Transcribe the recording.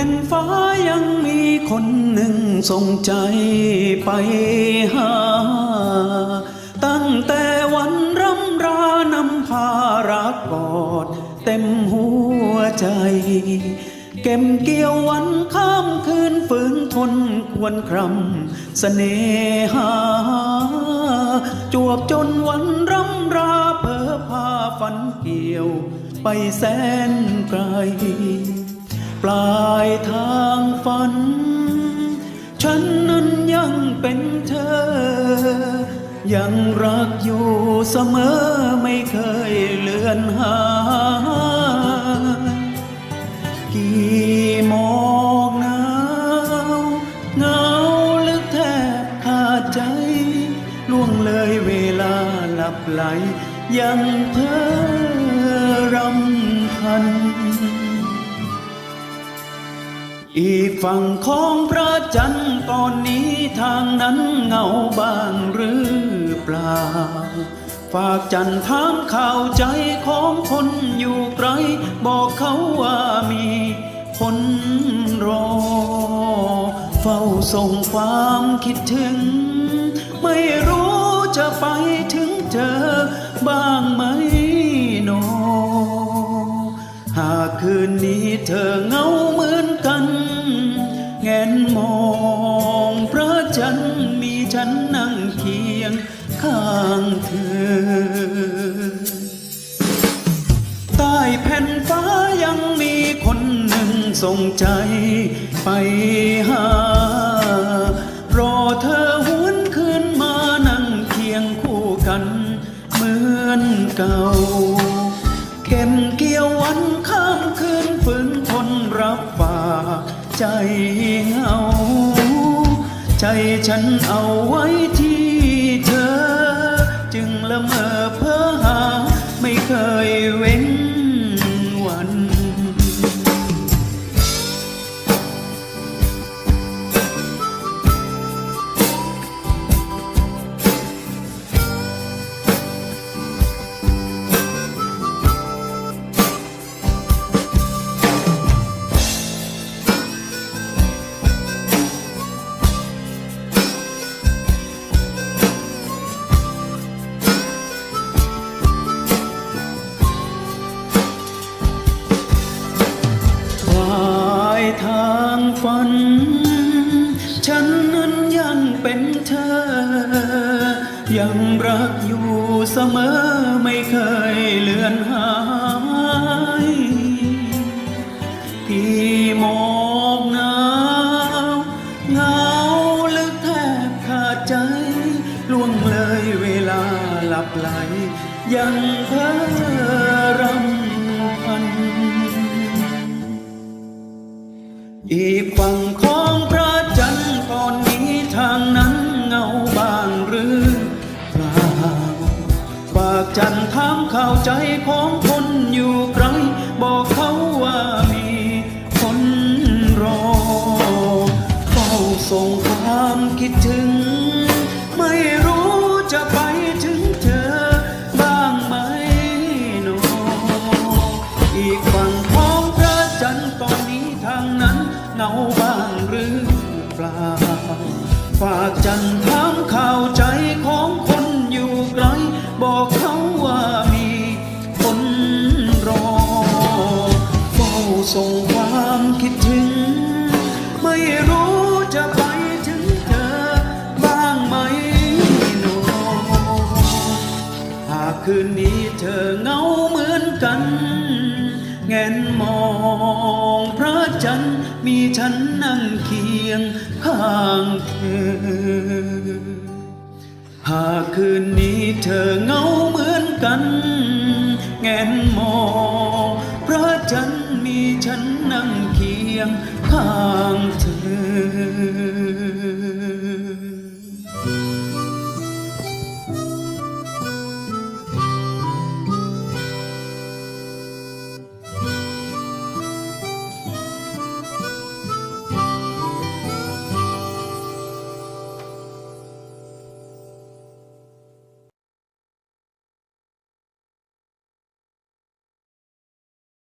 ผ่นฟ้ายังมีคนหนึ่งส่งใจไปหา ตั้งแต่วันรำรานำพารักกอดเต็มหัวใจ เก็บเกี่ยววันข้ามคืนฝืนทนควรครำเสน่หา จวบจนวันรำราเพอพาฝันเกี่ยวไปแสนไกล ปลายทางฝัน ฉันนั้นยังเป็นเธอ ยังรักอยู่เสมอไม่เคยเลือนหายกี่หมอกหนาวเหงาลึกแทบขาดใจ ล่วงเลยเวลาหลับไหล ยังเพ้อรำพัน อีกฝั่งของพระจันทร์ตอนนี้ทางนั้นเงาบ้างหรือเปล่า ฝากจันทร์ถามข่าวใจของคนอยู่ไกล บอกเขาว่ามีคนรอ เฝ้าส่งความคิดถึง ไม่รู้จะไปถึงเธอบ้างไหมโนหากคืนนี้เธอเงา แผ่นฟ้ายังมีคนหนึ่งส่งใจไปหา รอเธอหวนคืนมานั่งเคียงคู่กันเหมือนเก่า เข็มเกี่ยววันข้ามคืนฝืนทนรับฝากใจเหงา ใจฉันเอาไว้ที่ ทางฝัน ฉันนั้นยังเป็นเธอ ยังรักอยู่เสมอไม่เคยเลือนหายที่หมอกหนาวเงาลึกแทบขาดใจ ล่วงเลยเวลาหลับไหลยังเพ้อ อีกฝั่งของพระจันทร์ตอนนี้ทางนั้นเงาบางหรือเปล่าปากจันทร์ถามข่าวใจของคนอยู่ไกลบอกเขาว่ามีคนรอเฝ้าส่งความคิดถึง เหงาบ้างหรือเปล่า ฝากจันทร์ถามข่าวใจของคนอยู่ไกล บอกเขาว่ามีคนรอเฝ้าส่งความคิดถึง ไม่รู้จะไปถึงเธอบ้างไหมโนหากคืนนี้เธอเหงาเหมือนกัน แงนมองพระจันทร์มีฉันนั่งเคียงข้างเธอ หากคืนนี้เธอเหงาเหมือนกัน แงนมองพระจันทร์มีฉันนั่งเคียงข้างเธอ